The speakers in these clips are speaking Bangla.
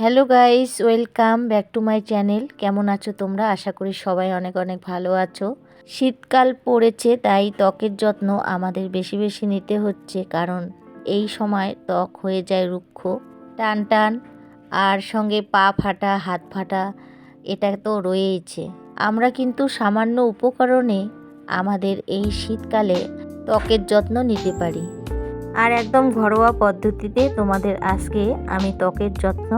Hello guys welcome back to my channel কেমন আছো তোমরা? আশা করি সবাই অনেক অনেক ভালো আছো। শীতকাল পড়েছে, তাই ত্বকের যত্ন আমাদের বেশি বেশি নিতে হচ্ছে, কারণ এই সময় ত্বক হয়ে যায় রুক্ষ, টান টান, আর সঙ্গে পা ফাটা, হাত ফাটা, এটা তো রয়েইছে। আমরা কিন্তু সামান্য উপকরণে আমাদের এই শীতকালে ত্বকের যত্ন নিতে পারি। আর একদম ঘরোয়া পদ্ধতিতে তোমাদের আজকে আমি ত্বকের যত্ন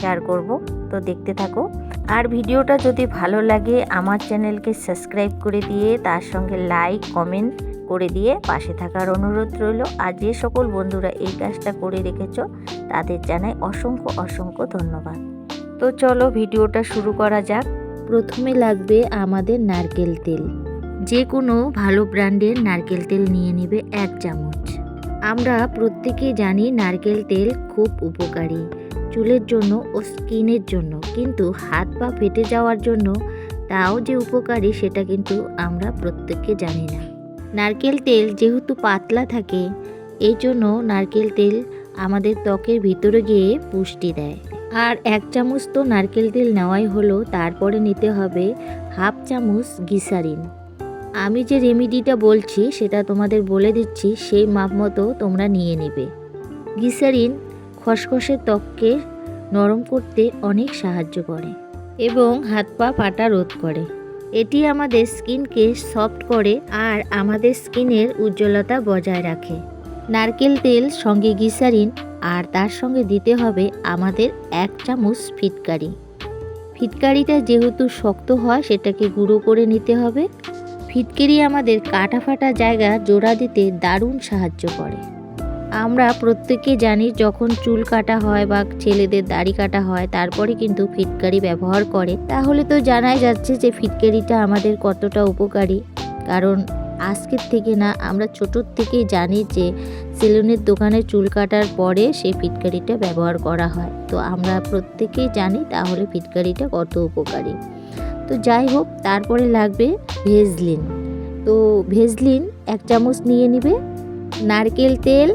শেয়ার করব। তো দেখতে থাকো। আর ভিডিওটা যদি ভালো লাগে, আমার চ্যানেলকে সাবস্ক্রাইব করে দিয়ে, তার সঙ্গে লাইক কমেন্ট করে দিয়ে পাশে থাকার অনুরোধ রইল। আর যে সকল বন্ধুরা এই কাজটা করে রেখেছ, তাদের জানাই অসংখ্য অসংখ্য ধন্যবাদ। তো চলো ভিডিওটা শুরু করা যাক। প্রথমে লাগবে আমাদের নারকেল তেল। যে কোনো ভালো ব্র্যান্ডের নারকেল তেল নিয়ে নেবে এক চামচ। আমরা প্রত্যেকেই জানি নারকেল তেল খুব উপকারী, চুলের জন্য ও স্কিনের জন্য। কিন্তু হাত পা ফেটে যাওয়ার জন্য তাও যে উপকারী সেটা কিন্তু আমরা প্রত্যেকে জানি না। নারকেল তেল যেহেতু পাতলা থাকে, এই জন্য নারকেল তেল আমাদের ত্বকের ভিতরে গিয়ে পুষ্টি দেয়। আর এক চামচ তো নারকেল তেল নেওয়াই হলো, তারপরে নিতে হবে হাফ চামচ গিসারিন আমি যে রেমিডিটা বলছি, সেটা তোমাদের বলে দিচ্ছি, সেই মাপ মতো তোমরা নিয়ে নেবে। গ্লিসারিন খসখসে ত্বককে নরম করতে অনেক সাহায্য করে এবং হাত পা ফাটা রোধ করে। এটি আমাদের স্কিনকে সফট করে আর আমাদের স্কিনের উজ্জ্বলতা বজায় রাখে। নারকেল তেল সঙ্গে গ্লিসারিন আর তার সঙ্গে দিতে হবে আমাদের এক চামচ ফিটকারি। ফিটকারিটা যেহেতু শক্ত হয়, সেটাকে গুঁড়ো করে নিতে হবে। ফিটকিরি আমাদের কাটা ফাটা জায়গা জোড়া দিতে দারুণ সাহায্য করে। আমরা প্রত্যেকে জানি যখন চুল কাটা হয় বা ছেলেদের দাড়ি কাটা হয়, তারপরে কিন্তু ফিটকারি ব্যবহার করে। তাহলে তো জানাই যাচ্ছে যে ফিটকারিটা আমাদের কতটা উপকারী। কারণ আজকের থেকে না, আমরা ছোটোর থেকেই জানি যে সেলুনের দোকানে চুল কাটার পরে সেই ফিটকারিটা ব্যবহার করা হয়। তো আমরা প্রত্যেকেই জানি তাহলে ফিটকারিটা কত উপকারী। তো যাই হোক, তারপরে লাগবে ভেজলিন। তো ভেজলিন এক চামচ নিয়ে নিবে, নারকেল তেল,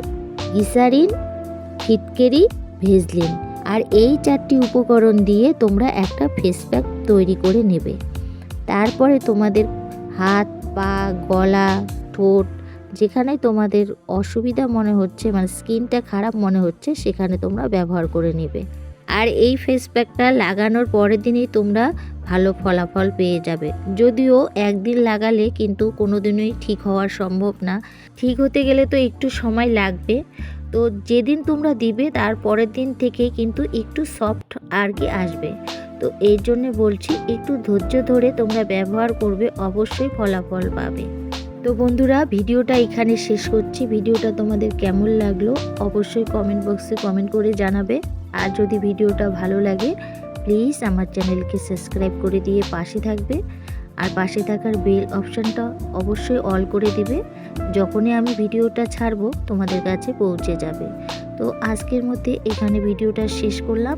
গিসারিন ফিটকেরি ভেজলিন। আর এই চারটি উপকরণ দিয়ে তোমরা একটা ফেস প্যাক তৈরি করে নেবে। তারপরে তোমাদের হাত, পা, গলা, ঠোঁট, যেখানে তোমাদের অসুবিধা মনে হচ্ছে মানে স্কিনটা খারাপ মনে হচ্ছে, সেখানে তোমরা ব্যবহার করে নেবে। আর এই ফেস প্যাকটা লাগানোর পরের দিনই তোমরা ভালো ফলাফল পেয়ে যাবে। যদিও একদিন লাগালে কিন্তু কোনো দিনই ঠিক হওয়ার সম্ভব না। ঠিক হতে গেলে তো একটু সময় লাগবে। তো যেদিন তোমরা দিবে, তার পরের দিন থেকে কিন্তু একটু সফট আর কি আসবে। তো এই জন্য বলছি, একটু ধৈর্য ধরে তোমরা ব্যবহার করবে, অবশ্যই ফলাফল পাবে। তো বন্ধুরা, ভিডিওটা এখানে শেষ করছি। ভিডিওটা তোমাদের কেমন লাগল, অবশ্যই কমেন্ট বক্সে কমেন্ট করে জানাবে। আর যদি ভিডিওটা ভালো লাগে প্লিজ আমার চ্যানেলকে সাবস্ক্রাইব করে দিয়ে পাশে থাকবে। আর পাশে থাকার বেল অপশানটা অবশ্যই অল করে দিবে, যখনই আমি ভিডিওটা ছাড়বো, তোমাদের কাছে পৌঁছে যাবে। তো আজকের মধ্যে এখানে ভিডিওটা শেষ করলাম।